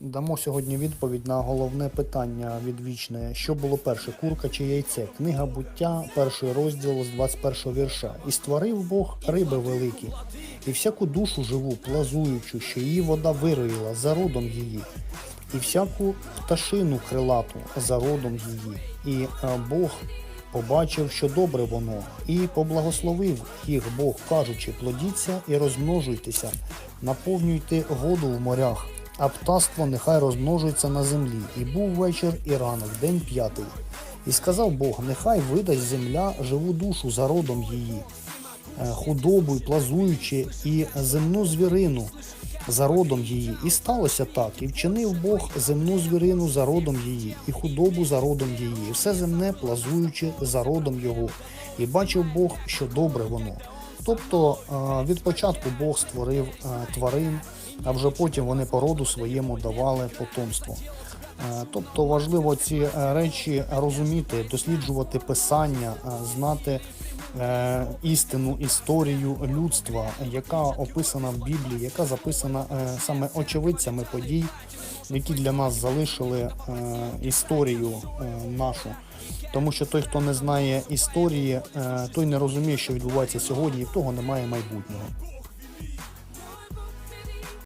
Дамо сьогодні відповідь на головне питання відвічне, що було перше, курка чи яйце. Книга буття, перший розділ з 21 вірша. І створив Бог риби великі, і всяку душу живу, плазуючу, що її вода вироїла за родом її, і всяку пташину крилату за родом її. І е, Бог побачив, що добре воно, і поблагословив їх Бог, кажучи, плодіться і розмножуйтеся, наповнюйте воду в морях, а птаство нехай розмножується на землі. І був вечір і ранок, день п'ятий. І сказав Бог, нехай видасть земля живу душу за родом її, е, худобу й плазуючи, і земну звірину за родом її. І сталося так, і вчинив Бог земну звірину за родом її, і худобу за родом її, і все земне плазуючи за родом його. І бачив Бог, що добре воно. Тобто е, від початку Бог створив е, тварин, а вже потім вони по роду своєму давали потомство. Е, Тобто важливо ці речі розуміти, досліджувати писання, знати істину, історію людства, яка описана в Біблії, яка записана саме очевидцями подій, які для нас залишили е, історію е, нашу. Тому що той, хто не знає історії, е, той не розуміє, що відбувається сьогодні, і в того немає майбутнього.